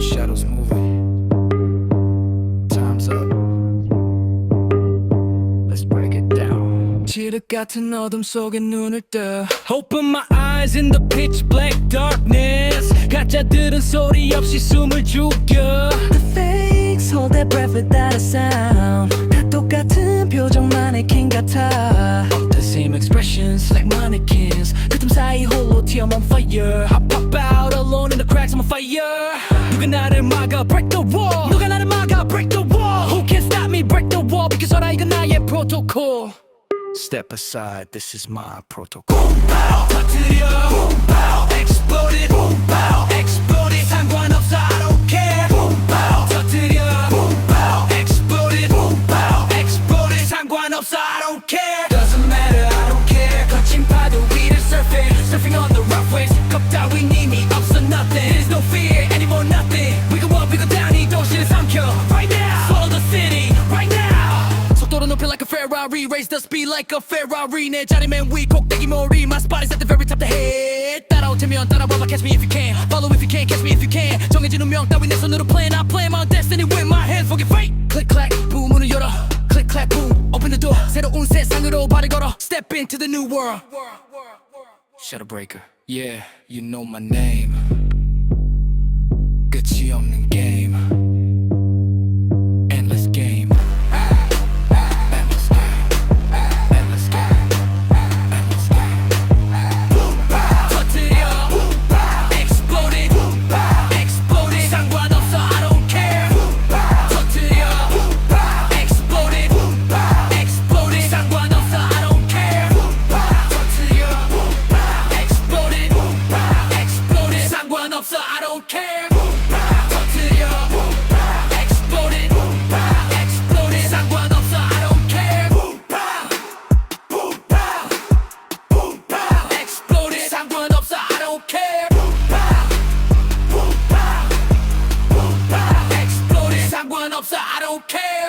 Shadows moving. Time's up. Let's break it down. 지륵 같은 어둠 속에 눈을 떠. Open my eyes in the pitch black darkness. 가짜들은 소리 없이 숨을 죽여. The fakes hold their breath without a sound. 다 똑같은 표정만의 마네킹 같아. The same expressions like mannequins. 그틈 사이 홀로 튀어만 fire. I pop out. protocol Step aside this is my protocol Boom pow 터뜨려 Boom pow exploded Boom pow exploded 상관없어 I don't care Boom pow 터뜨려 Boom pow exploded Boom pow exploded 상관없어 I don't care Doesn't matter I don't care 거친 파도 위를 surfing Surfing on the rough waves 겁 따윈 이미 없어 nothing There's no fear Ferrari Raise the speed like a Ferrari 내 자리 맨 위 꼭대기 머리 My spot is at the very top the head 따라올 테면 따라와봐 catch me if you can Follow if you can catch me if you can 정해진 운명 따위 내 손으로 plan I plan my destiny with my hands forget fate Click clack boom 문을 열어 Click clack boom open the door 새로운 세상으로 발을 걸어 Step into the new world Shadow breaker yeah you know my name 끝이 없는 게임 don't care.